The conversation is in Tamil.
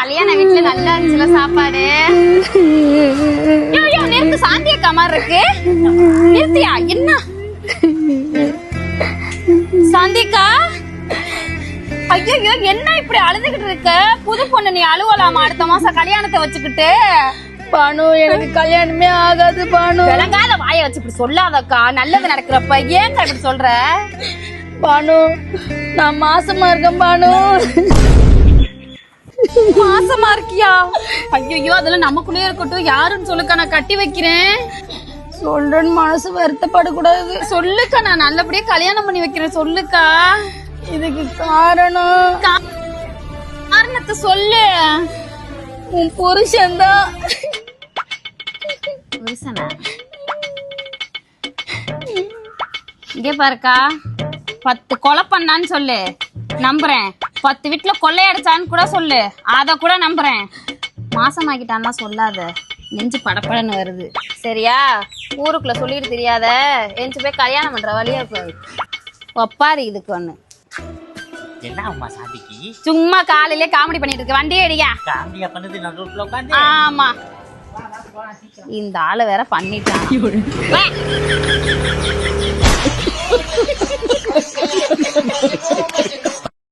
கல்யாண வீட்டுல நல்லா இருந்துச்சுல சாப்பாடு? நிறுத்து சாந்தி அக்கா மாதிரி இருக்கு. நிறுத்தியா? என்ன? சாந்திக்கா ஐயோ என்ன இப்படி அழுதுகிட்டு இருக்க? புது பொண்ணு நீ அழுவலாமா அடுத்த மாசம் கல்யாணத்தை வச்சுக்கிட்டு? பானு எனக்கு கல்யாணமே ஆகாது பானு. விளங்காத வாயை வச்சு இப்படி சொல்லாதக்கா. நல்லது நடக்கிறப்ப ஏன்க்கா இப்படி சொல்ற? பானு நான் மாசமா இருக்கேன் பானு. மாசமா இருக்கியா? ஐயோ அதெல்லாம் நமக்குள்ளே இருக்கட்டும். யாருன்னு சொல்லுக்கா நான் கட்டி வைக்கிறேன். சொல்றேன்னு மனசு வருத்தப்படக்கூடாது. சொல்லுக்கா நான் நல்லபடியா கல்யாணம் பண்ணி வைக்கிறேன். சொல்லுக்கா. இதுக்கு காரணம்? காரணத்தை சொல்லு. உன் புருஷன் தான் புருஷனா? இங்க பாருக்கா. பத்து கொலை பண்ணான்னு சொல்லு. நம்புறேன். பத்து வீட்டுல கொள்ளையடிச்சான்னு கூட சொல்லு. அத கூட நம்புறேன். மாசமாக்கிட்டான்னா சொல்லாத. நெஞ்சு படப்படன்னு வருது. சரியா? ஊருக்குள்ள சொல்லிட்டு தெரியாத. எஞ்சி போய் கல்யாணம் பண்ற வழியா போய். ஒப்பாரு இதுக்கு ஒண்ணு. என்ன அம்மா சாந்திக்கு சும்மா காலையிலே காமெடி பண்ணிட்டு இருக்கு. வண்டியே அடியா? காமெடியா பண்ணுது நான் ரோட்ல உட்காந்து ஆமா. இந்த ஆளு வேற பண்ணிட்டான்.